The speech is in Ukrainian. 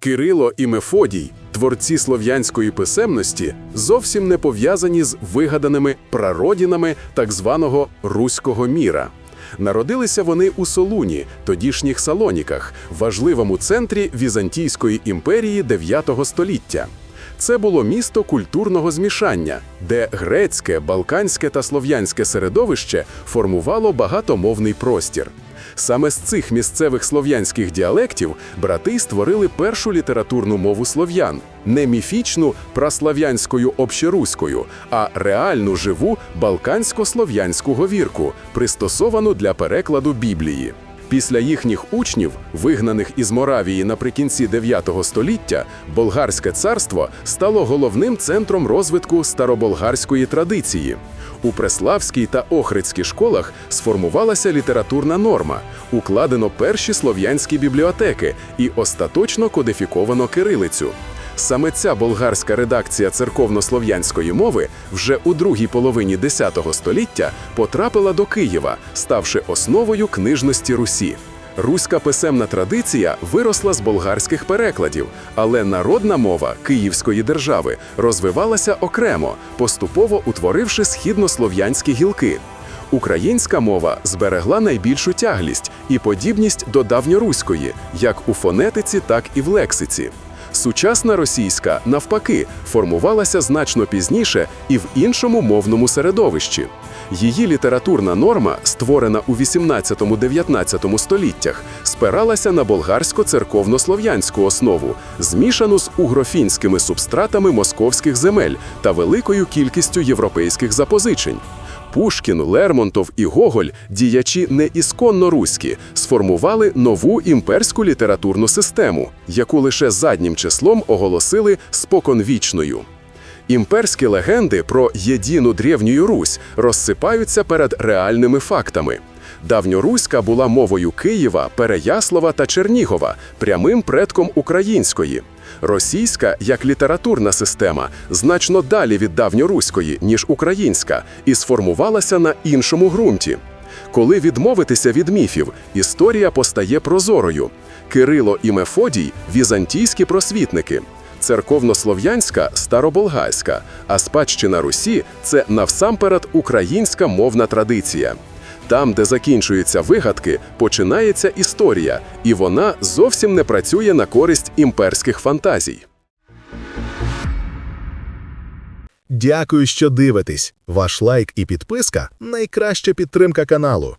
Кирило і Мефодій, творці слов'янської писемності, зовсім не пов'язані з вигаданими прародінами так званого руського міра. Народилися вони у Солуні, тодішніх Салоніках, важливому центрі Візантійської імперії IX століття. Це було місто культурного змішання, де грецьке, балканське та слов'янське середовище формувало багатомовний простір. Саме з цих місцевих слов'янських діалектів брати створили першу літературну мову слов'ян, не міфічну праслав'янською общеруською, а реальну живу балкансько-слов'янську говірку, пристосовану для перекладу Біблії. Після їхніх учнів, вигнаних із Моравії наприкінці 9 століття, Болгарське царство стало головним центром розвитку староболгарської традиції. У Преславській та Охридській школах сформувалася літературна норма, укладено перші слов'янські бібліотеки і остаточно кодифіковано кирилицю. Саме ця болгарська редакція церковно-слов'янської мови вже у другій половині X століття потрапила до Києва, ставши основою книжності Русі. Руська писемна традиція виросла з болгарських перекладів, але народна мова Київської держави розвивалася окремо, поступово утворивши східнослов'янські гілки. Українська мова зберегла найбільшу тяглість і подібність до давньоруської, як у фонетиці, так і в лексиці. Сучасна російська, навпаки, формувалася значно пізніше і в іншому мовному середовищі. Її літературна норма, створена у 18-19 століттях, спиралася на болгарсько-церковно-слов'янську основу, змішану з угрофінськими субстратами московських земель та великою кількістю європейських запозичень. Пушкін, Лермонтов і Гоголь, діячі не ісконно руські, сформували нову імперську літературну систему, яку лише заднім числом оголосили споконвічною. Імперські легенди про єдину древню Русь розсипаються перед реальними фактами. Давньоруська була мовою Києва, Переяслава та Чернігова, прямим предком української. Російська, як літературна система, значно далі від давньоруської, ніж українська, і сформувалася на іншому ґрунті. Коли відмовитися від міфів, історія постає прозорою. Кирило і Мефодій візантійські просвітники. Церковнослов'янська староболгарська, а спадщина Русі це навсамперед українська мовна традиція. Там, де закінчуються вигадки, починається історія, і вона зовсім не працює на користь імперських фантазій. Дякую, що дивитесь. Ваш лайк і підписка найкраща підтримка каналу.